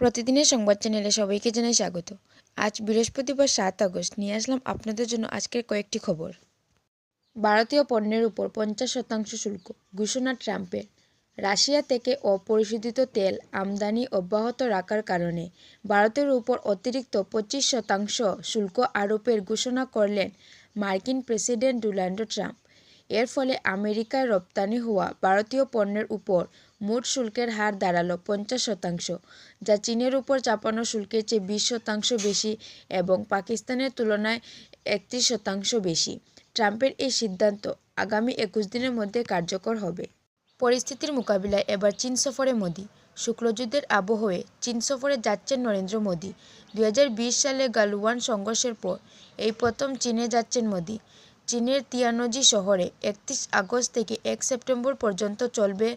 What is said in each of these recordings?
প্রতিদিনের সংবাদ চ্যানেলে সবাইকে জানাই স্বাগত। আজ বৃহস্পতিবার সাত আগস্ট। নিয়ে আসলাম আপনাদের জন্য আজকের কয়েকটি খবর। ভারতীয় পণ্যের উপর পঞ্চাশ শতাংশ শুল্ক, ঘোষণা ট্রাম্পের। রাশিয়া থেকে অপরিশোধিত তেল আমদানি অব্যাহত রাখার কারণে ভারতের উপর অতিরিক্ত পঁচিশ শতাংশ শুল্ক আরোপের ঘোষণা করলেন মার্কিন প্রেসিডেন্ট ডোনাল্ড ট্রাম্প। এর ফলে আমেরিকায় রপ্তানি হওয়া ভারতীয় পণ্যের উপর মোট শুল্কের হার দাঁড়াল পঞ্চাশ শতাংশ, যা চীনের উপর চাপানো শুল্কের চেয়ে বিশ শতাংশ বেশি এবং পাকিস্তানের তুলনায় একত্রিশ শতাংশ বেশি। ট্রাম্পের এই সিদ্ধান্ত আগামী একুশ দিনের মধ্যে কার্যকর হবে। পরিস্থিতির মোকাবিলায় এবার চীন সফরে মোদি। শুক্লযুদ্ধের আবহে চীন সফরে যাচ্ছেন নরেন্দ্র মোদি। বিশ সালে গালওয়ান সংঘর্ষের পর এই প্রথম চীনে যাচ্ছেন মোদি। চীনের তিয়ানজি শহরে একত্রিশ আগস্ট থেকে এক সেপ্টেম্বর পর্যন্ত চলবে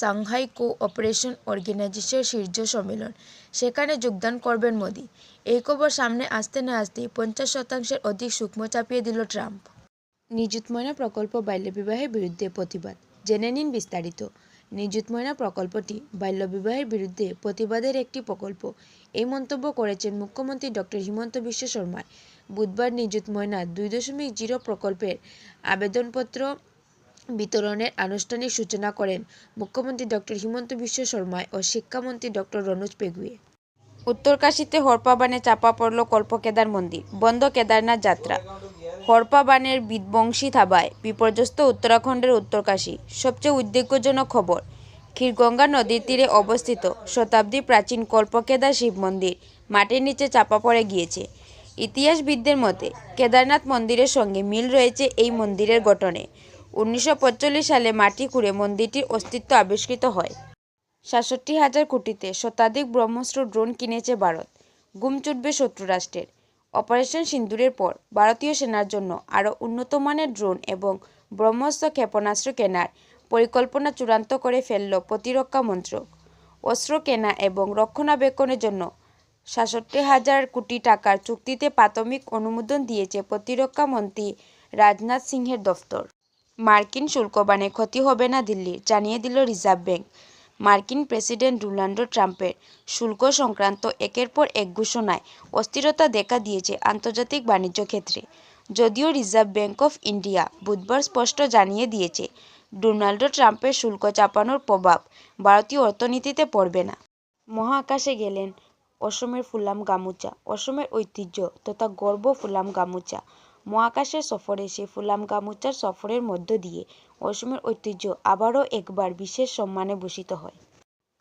সাংহাই কো অপারেশন অর্গানাইজেশন শীর্ষ সম্মেলন। সেখানে যোগদান করবেন মোদি। এই খবর সামনে আসতে না আসতেই পঞ্চাশ শতাংশের অধিক সূক্ষ্ম চাপিয়ে দিল ট্রাম্প। নিযুত ময়না প্রকল্প বাল্যবিবাহের বিরুদ্ধে প্রতিবাদ। জেনে নিন বিস্তারিত। নিযুত ময়না প্রকল্পটি বাল্যবিবাহের বিরুদ্ধে প্রতিবাদের একটি প্রকল্প। এই মন্তব্য করেছেন মুখ্যমন্ত্রী ডক্টর হিমন্ত বিশ্ব শর্মা বুধবার নিযুত ময়না দুই দশমিক জিরো প্রকল্পের আবেদনপত্র বিতরণের আনুষ্ঠানিক সূচনা করেন মুখ্যমন্ত্রী ডক্টর হিমন্ত বিশ্ব শর্মা ও শিক্ষামন্ত্রী ডক্টর রনোজ পেগুয়ে। উত্তরকাশীতে হরপাবানে চাপা পড়ল কল্পকেদার মন্দির, বন্ধ কেদারনাথ যাত্রা। হরপাবানের বিধ্বংসী থাবায় বিপর্যস্ত উত্তরাখণ্ডের উত্তরকাশী, সবচেয়ে উদ্বেগজনক খবর। ক্ষীরগঙ্গা নদীর তীরে অবস্থিত শতাব্দী প্রাচীন কল্পকেদার শিব মন্দির মাটির নিচে চাপা পড়ে গিয়েছে। ইতিহাসবিদদের মতে, কেদারনাথ মন্দিরের সঙ্গে মিল রয়েছে এই মন্দিরের গঠনে। উনিশশো সালে মাটি খুঁড়ে মন্দিরটির অস্তিত্ব আবিষ্কৃত হয়। সাতষট্টি হাজার কোটিতে শতাধিক ব্রহ্মস্ত্র ড্রোন কিনেছে ভারত। গুম চুটবে শত্রু রাষ্ট্রের। অপারেশন সিন্দুরের পর ভারতীয় সেনার জন্য আরও উন্নতমানের ড্রোন এবং ব্রহ্মস্ত্র ক্ষেপণাস্ত্র কেনার পরিকল্পনা চূড়ান্ত করে ফেলল প্রতিরক্ষা মন্ত্রক। অস্ত্র কেনা এবং রক্ষণাবেক্ষণের জন্য সাতষট্টি হাজার কোটি টাকার চুক্তিতে প্রাথমিক অনুমোদন দিয়েছে প্রতিরক্ষা মন্ত্রী রাজনাথ সিংহের দফতর। মার্কিন শুল্কবানে ক্ষতি হবে না দিল্লির, জানিয়ে দিল রিজার্ভ ব্যাংক। মার্কিন প্রেসিডেন্ট ডোনাল্ড ট্রাম্পের শুল্ক সংক্রান্ত একের পর এক ঘোষণায় অস্থিরতা দেখা দিয়েছে আন্তর্জাতিক বাণিজ্য ক্ষেত্রে। যদিও রিজার্ভ ব্যাংক অফ ইন্ডিয়া বুধবার স্পষ্ট জানিয়ে দিয়েছে, ডোনাল্ড ট্রাম্পের শুল্ক চাপানোর প্রভাব ভারতীয় অর্থনীতিতে পড়বে না। মহাকাশে গেলেন অসমের ফুলাম গামুচা, অসমের ঐতিহ্য তথা গর্ব ফুলাম গামুচা। মহাকাশের সফরে সেই ফুলাম গামুচার সফরের মধ্য দিয়ে অসমের ঐতিহ্য আবারও একবার বিশেষ সম্মানে ভূষিত হয়।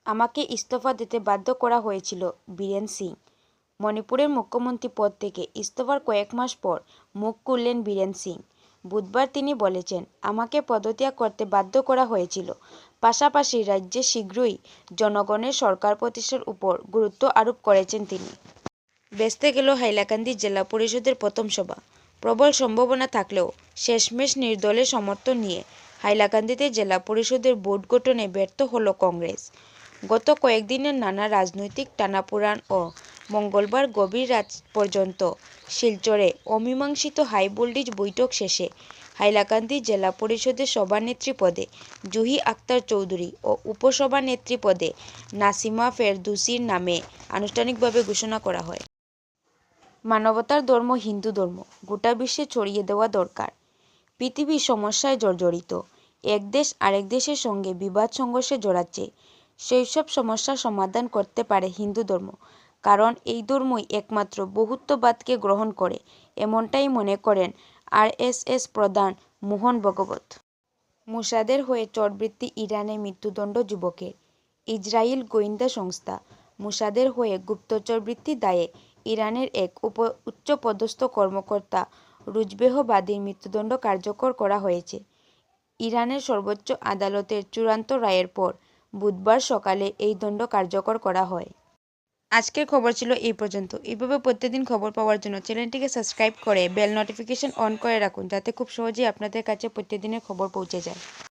আমাকে ইস্তফা দিতে বাধ্য করা হয়েছিল বীরেন সিং। মণিপুরের মুখ্যমন্ত্রী পদ থেকে ইস্তফার কয়েক মাস পর মুখ খুললেন বীরেন সিং। বুধবার তিনি বলেছেন, আমাকে পদত্যাগ করতে বাধ্য করা হয়েছিল। পাশাপাশি রাজ্যে শীঘ্রই জনগণের সরকার প্রতিষ্ঠার উপর গুরুত্ব আরোপ করেছেন তিনি। বেসতে গেল হাইলাকান্দি জেলা পরিষদের প্রথম সভা। প্রবল সম্ভাবনা থাকলেও শেষমেশ নির্দলের সমর্থন নিয়ে হাইলাকান্দিতে জেলা পরিষদের বোর্ড গঠনে ব্যর্থ হল কংগ্রেস। গত কয়েকদিনের নানা রাজনৈতিক টানাপোড়ান ও মঙ্গলবার গভীর রাত পর্যন্ত শিলচরে অমীমাংসিত হাই ভোল্টেজ বৈঠক শেষে হাইলাকান্দি জেলা পরিষদের সভানেত্রী পদে জুহি আক্তার চৌধুরী ও উপসভানেত্রী পদে নাসিমা ফেরদুসির নামে আনুষ্ঠানিকভাবে ঘোষণা করা হয়। মানবতার ধর্ম হিন্দু ধর্ম, গোটা বিশ্বে ছড়িয়ে দেওয়া দরকার। পৃথিবী সমস্যায় জর্জরিত। এক দেশ আরেক দেশের সঙ্গে বিবাদ সংঘর্ষে জড়াচ্ছে। সেই সব সমস্যার সমাধান করতে পারে হিন্দু ধর্ম, কারণ এই ধর্মই একমাত্র বহুত্ববাদকে গ্রহণ করে, এমনটাই মনে করেন আরএসএস প্রধান মোহন ভগবত। মুসাদের হয়ে চটবৃত্তি ইরানে মৃত্যুদণ্ড যুবকের। ইসরায়েল গোয়েন্দা সংস্থা, মুসাদের হয়ে গুপ্তচরবৃত্তি দায়ে ইরানের এক উপ উচ্চপদস্থ কর্মকর্তা রুজবেহবাদীর মৃত্যুদণ্ড কার্যকর করা হয়েছে। ইরানের সর্বোচ্চ আদালতের চূড়ান্ত রায়ের পর বুধবার সকালে এই দণ্ড কার্যকর করা হয়। আজকের খবর ছিল এই পর্যন্ত। এইভাবে প্রত্যেকদিন খবর পাওয়ার জন্য চ্যানেলটিকে সাবস্ক্রাইব করে বেল নোটিফিকেশন অন করে রাখুন, যাতে খুব সহজেই আপনাদের কাছে প্রতিদিনের খবর পৌঁছে যায়।